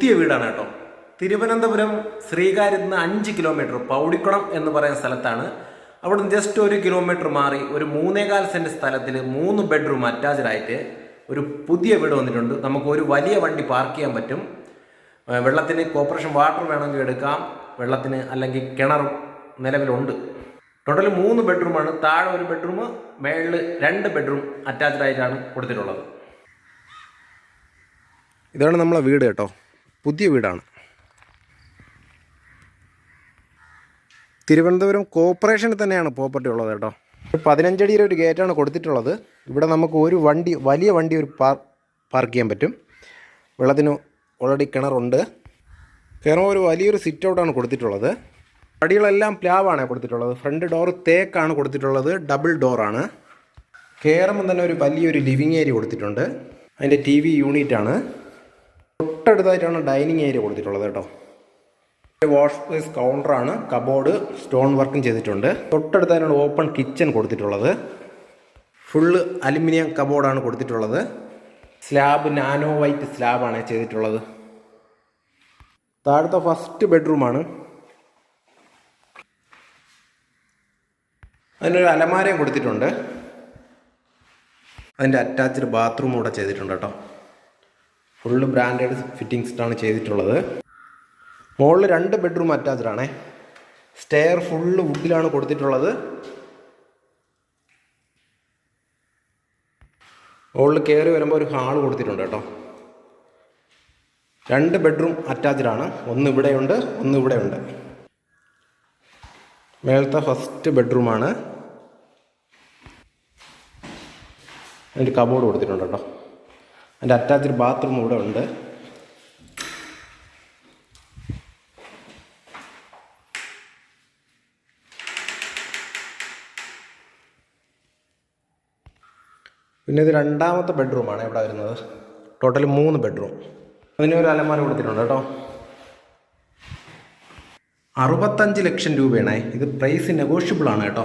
പുതിയ വീടാണ് കേട്ടോ. തിരുവനന്തപുരം ശ്രീകാര്യത്ത് നിന്ന് അഞ്ച് കിലോമീറ്റർ പൗടിക്കുളം എന്ന് പറയുന്ന സ്ഥലത്താണ്. അവിടെ നിന്ന് ജസ്റ്റ് ഒരു കിലോമീറ്റർ മാറി ഒരു മൂന്നേകാൽ സെന്റ് സ്ഥലത്തിൽ മൂന്ന് ബെഡ്റൂം അറ്റാച്ച്ഡ് ആയിട്ട് ഒരു പുതിയ വീട് വന്നിട്ടുണ്ട്. നമുക്ക് ഒരു വലിയ വണ്ടി പാർക്ക് ചെയ്യാൻ പറ്റും. വെള്ളത്തിന് കോപ്പറേഷൻ വാട്ടർ വേണമെങ്കിൽ എടുക്കാം. വെള്ളത്തിന് അല്ലെങ്കിൽ കിണർ നിലവിലുണ്ട്. ടോട്ടൽ മൂന്ന് ബെഡ്റൂമാണ് താഴെ ഒരു ബെഡ്റൂം മേളിൽ രണ്ട് ബെഡ്റൂം അറ്റാച്ച്ഡ് ആയിട്ടാണ് കൊടുത്തിട്ടുള്ളത്. ഇതാണ് നമ്മളെ വീട് കേട്ടോ. പുതിയ വീടാണ്. തിരുവനന്തപുരം കോർപ്പറേഷനിൽ തന്നെയാണ് പ്രോപ്പർട്ടി ഉള്ളത് കേട്ടോ. പതിനഞ്ചടിയുടെ ഒരു ഗേറ്റാണ് കൊടുത്തിട്ടുള്ളത്. ഇവിടെ നമുക്ക് ഒരു വണ്ടി വലിയ വണ്ടി ഒരു പാർ പാർക്ക് ചെയ്യാൻ പറ്റും. വെള്ളത്തിന് ഓൾറെഡി കിണറുണ്ട്. കയറുമ്പോൾ ഒരു വലിയൊരു സിറ്റ് ഔട്ടാണ് കൊടുത്തിട്ടുള്ളത്. പടികളെല്ലാം പ്ലാവാണ് കൊടുത്തിട്ടുള്ളത്. ഫ്രണ്ട് ഡോർ തേക്കാണ് കൊടുത്തിട്ടുള്ളത്. ഡബിൾ ഡോറാണ് കയറുമ്പോൾ തന്നെ ഒരു വലിയൊരു ലിവിങ് ഏരിയ കൊടുത്തിട്ടുണ്ട്. അതിന്റെ ടി വി യൂണിറ്റാണ് തൊട്ടടുത്തായിട്ടാണ് ഡൈനിങ് ഏരിയ കൊടുത്തിട്ടുള്ളത് കേട്ടോ. വാഷ് സ്പേസ് കൗണ്ടറാണ് കബോർഡ് സ്റ്റോൺ വർക്കും ചെയ്തിട്ടുണ്ട്. തൊട്ടടുത്തായിട്ടാണ് ഓപ്പൺ കിച്ചൺ കൊടുത്തിട്ടുള്ളത്. ഫുള്ള് അലുമിനിയം കബോർഡാണ് കൊടുത്തിട്ടുള്ളത്. സ്ലാബ് നാനോ വൈറ്റ് സ്ലാബാണ് ചെയ്തിട്ടുള്ളത്. താഴത്തെ ഫസ്റ്റ് ബെഡ്റൂമാണ്. അതിനൊരു അലമാരയും കൊടുത്തിട്ടുണ്ട്. അതിന്റെ അറ്റാച്ച്ഡ് ബാത്റൂം കൂടെ ചെയ്തിട്ടുണ്ട് കേട്ടോ. ഫുള്ള് ബ്രാൻഡഡ് ഫിറ്റിങ്സിലാണ് ചെയ്തിട്ടുള്ളത്. മുകളിൽ രണ്ട് ബെഡ്റൂം അറ്റാച്ച്ഡ് ആണേ. സ്റ്റെയർ ഫുള്ള് വുഡിലാണ് കൊടുത്തിട്ടുള്ളത്. മുകളിൽ കയറി വരുമ്പോൾ ഒരു ഹാൾ കൊടുത്തിട്ടുണ്ട് കേട്ടോ. രണ്ട് ബെഡ്റൂം അറ്റാച്ച്ഡ് ആണ്. ഒന്ന് ഇവിടെയുണ്ട് ഒന്ന് ഇവിടെയുണ്ട്. മേളത്തെ ഫസ്റ്റ് ബെഡ്റൂമാണ് അതിന്റെ കബോർഡ് കൊടുത്തിട്ടുണ്ട് കേട്ടോ. അതിന്റെ അറ്റാച്ച്ഡ് ബാത്റൂം ഇവിടെ ഉണ്ട്. പിന്നെ ഇത് രണ്ടാമത്തെ ബെഡ്റൂമാണ് ഇവിടെ വരുന്നത്. ടോട്ടൽ മൂന്ന് ബെഡ്റൂം. അതിന് ഒരു അലമാര കൊടുത്തിട്ടുണ്ട് കേട്ടോ. അറുപത്തഞ്ച് ലക്ഷം രൂപയാണ്. ഇത് പ്രൈസ് നെഗോഷ്യബിൾ ആണ് കേട്ടോ.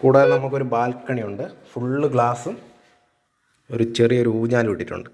കൂടാതെ നമുക്കൊരു ബാൽക്കണി ഉണ്ട് ഫുള്ള് ഗ്ലാസും ഒരു ചെറിയൊരു ഊഞ്ഞാൽ ഇട്ടിട്ടുണ്ട്.